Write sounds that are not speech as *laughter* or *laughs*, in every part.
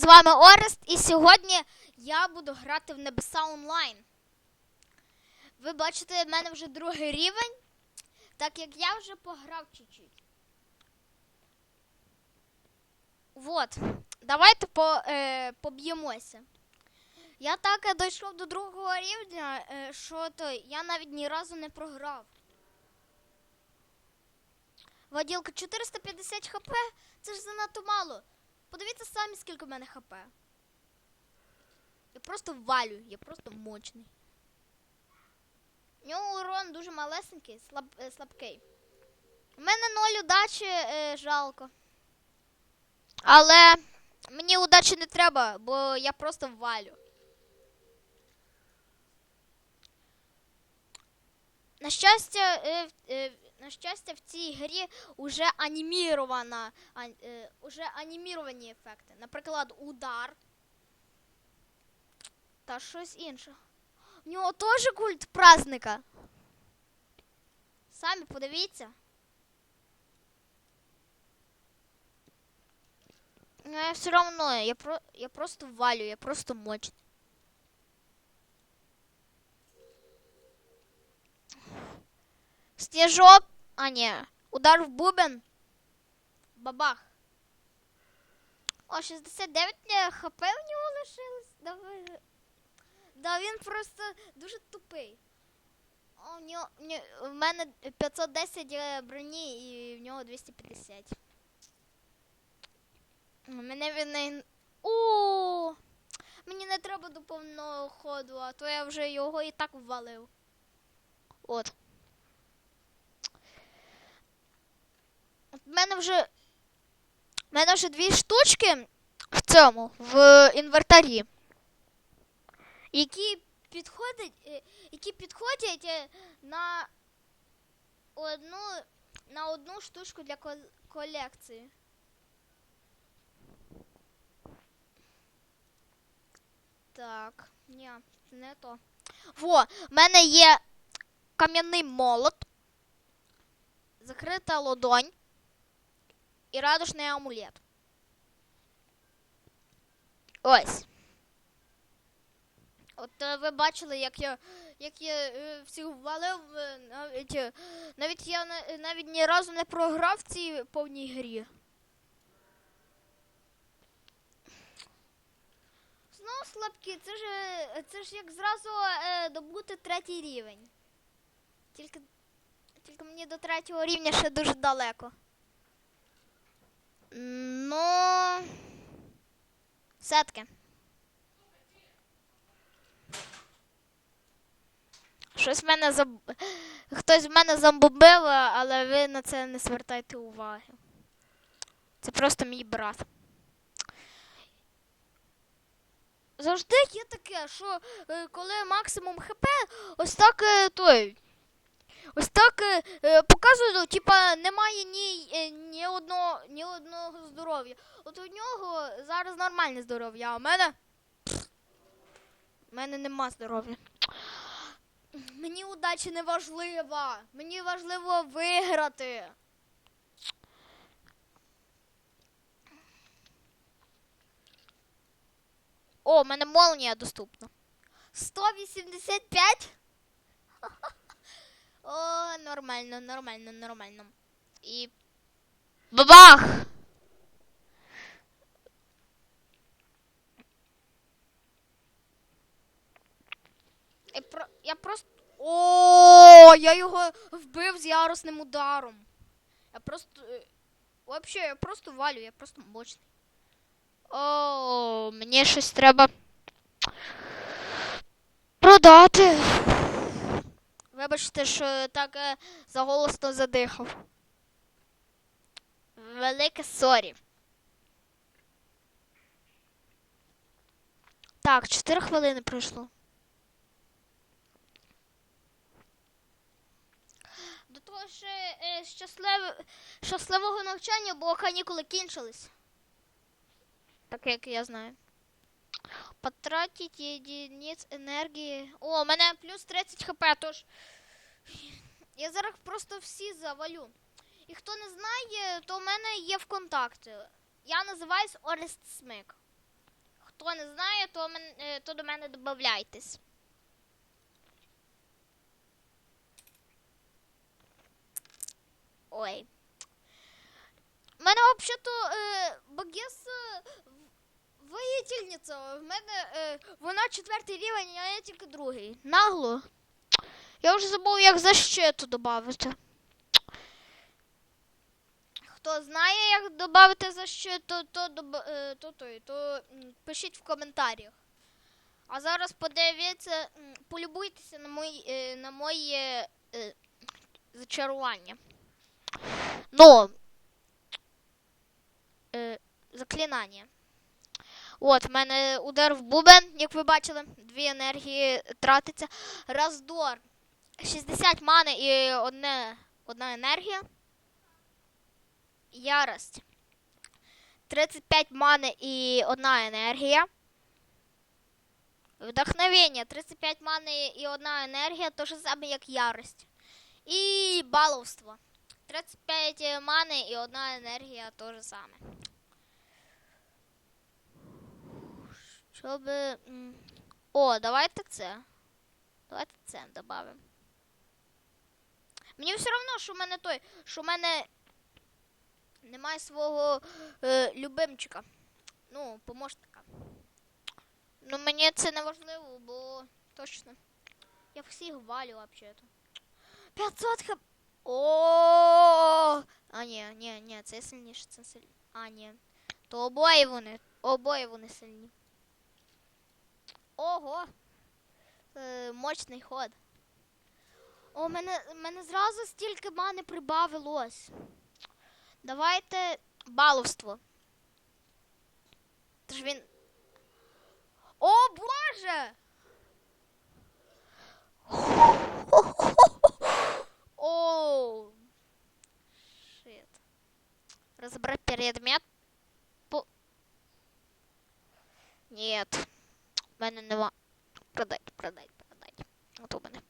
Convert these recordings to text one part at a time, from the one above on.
З вами Орест, і сьогодні я буду грати в Небеса онлайн. Ви бачите, в мене вже другий рівень, так як я вже пограв чуть-чуть. Вот. Давайте по, е, поб'ємося. Я так е, дійшов до другого рівня, е, що то я навіть ні разу не програв. Воділка 450 хп це ж занадто мало. Подивіться самі, скільки в мене хп. Я просто валю, я просто мощний. У нього урон дуже малесенький, слаб, е, слабкий. У мене ноль удачі, е, жалко. Але мені удачі не треба, бо я просто валю. На щастя, е, е, на щастя, в цій грі уже анімірована, а, е, уже аніміровані ефекти. Наприклад, удар та щось інше. У нього теж культ праздника. Самі подивіться. Ну, я все равно, я, про, я просто валю, я просто мочу. Сніжок. А, ні. Удар в бубен. Бабах. О, 69 хп в нього лишилось. Да, да він просто дуже тупий. О, в, нього, в мене 510 е, броні і в нього 250. У Мене він не. О! Мені не треба до повного ходу, а то я вже його і так ввалив. От. В мене вже. В мене вже дві штучки в цьому, в інвентарі. Які підходять, е, які підходять е, на одну, на одну штучку для колекції. Так, ні, не то. Во, в мене є кам'яний молот, закрита ладонь і радужний амулет. Ось. От е, ви бачили, як я, як я е, всіх ввалив, е, навіть, навіть я навіть ні разу не програв в цій повній грі. Знову слабкі, це ж, це ж як зразу добути третій рівень. Тільки, тільки мені до третього рівня ще дуже далеко. Ну. Все-таки. Щось в мене заб... Хтось в мене замбомбив, але ви на це не звертайте уваги. Це просто мій брат. Завжди є таке, що е, коли максимум ХП, ось так е, той. Ось так е, е, показують, типа немає ні, е, ні, одного, ні одного здоров'я. От у нього зараз нормальне здоров'я, а у мене. У мене нема здоров'я. Мені удача не важлива. Мені важливо виграти. О, у мене молнія доступна. 185? О, нормально, нормально, нормально. І. Бабах! Я, про... я просто. О, я його вбив з ярусним ударом. Я просто. е, Вообще, я просто валю, я просто мощний. О, мені щось треба. Продати. Вибачте, що так е, заголосно задихав. Велике сорі. Так, 4 хвилини пройшло. До того ж, е, щаслив... щасливого навчання, бо канікули кінчились. Так як я знаю. Потратить единиц енергії. О, у мене плюс 30 хп, тож. Я зараз просто всі завалю. І хто не знає, то у мене є ВКонтакті. Я називаюсь Орест Смик. хто не знає, то, мен, е, то до мене додавайтесь. Ой. У мене взагалі-то е, Багес е, в- мене е, вона четвертий рівень, а я тільки другий. Нагло. Я вже забув, як защиту додати. Хто знає, як додати защиту, то, е, то, то, то пишіть в коментарях. А зараз подивіться, полюбуйтеся на мої, е, на моє е, зачарування. Ну, е, заклинання. От, в мене удар в бубен, як ви бачили, дві енергії тратиться. Раздор. 60 мани і одне, одна енергія. Ярость. 35 мани і одна енергія. Вдохновення. 35 мани і одна енергія, то ж саме як ярость. І баловство. 35 мани і одна енергія, то же саме. Щоб. О, давайте це. Давайте це додамо. Мені все одно, що в мене той, що в мене немає свого е, любимчика. Ну, помощника. Ну, мені це не важливо, бо точно. Я всіх валю взагалі-то. 500 хп. О! А, ні, ні, ні, це сильніше, це сильніше. А, ні. То обоє вони, обоє вони сильні. Ого! Е, мощний ход. О, мене, мене зразу стільки мани прибавилось. Давайте баловство. Тож він. О, Боже! О! Шит. Разобрать предмет. По... Нет. Мене нема. Продать, продать, продать. От у мене.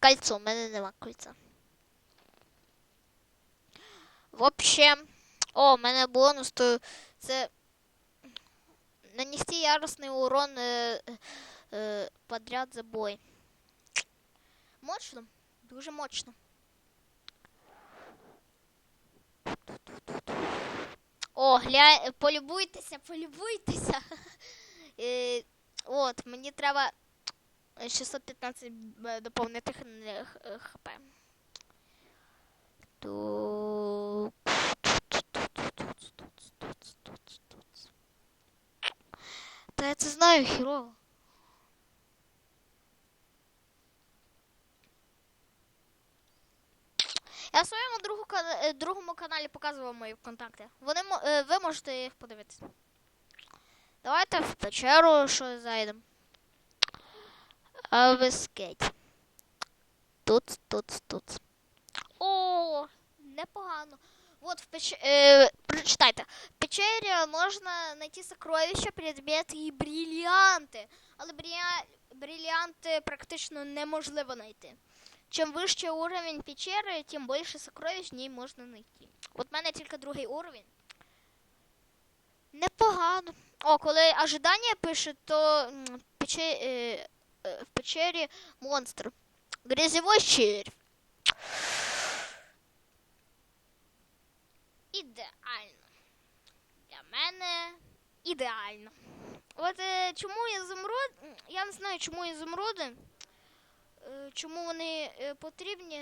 Кольцо, в мене нема кольця. В общем, о, в мене бонус, то це нанести яростний урон е, е, подряд за бой. Мощно, дуже мощно. О, гля... полюбуйтеся, полюбуйтеся. *laughs* Е, от, мені треба 615 б- доповнити х- х- хп. Ту- Та я це знаю хірово. Я в своєму другу, другому каналі показував мої контакти. Вони, ви можете їх подивитися. Давайте в печеру що зайдемо. Авескеть. Тут, тут, тут. О, непогано. От в печ... е, прочитайте. В печері можна знайти сокровища, предмети і брильянти. Але брия... брильянти практично неможливо знайти. Чим вищий уровень печери, тим більше сокровищ в ній можна знайти. От в мене тільки другий уровень. Непогано. О, коли ожидання пише, то м, пече... е, е, в печері монстр. Грязевой червь. Ідеально. Для мене ідеально. От е, чому ізумруд, я не знаю, чому ізумруди, чому вони потрібні,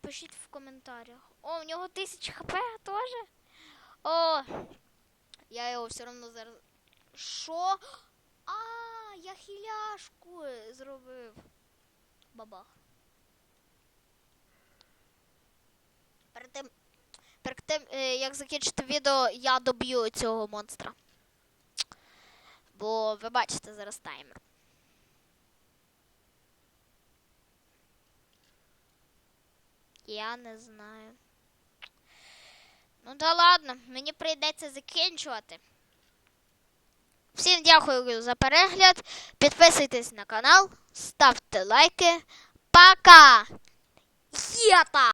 пишіть в коментарях. О, у нього 1000 хп теж? О, я його все одно зараз. Що? А, я хіляшку зробив. Бабах. Перед тим, перед тим, е, як закінчити відео, я доб'ю цього монстра. Бо ви бачите зараз таймер. Я не знаю. Ну да ладно, мені прийдеться закінчувати. Всім дякую за перегляд. Підписуйтесь на канал, ставте лайки. Пока! Єта!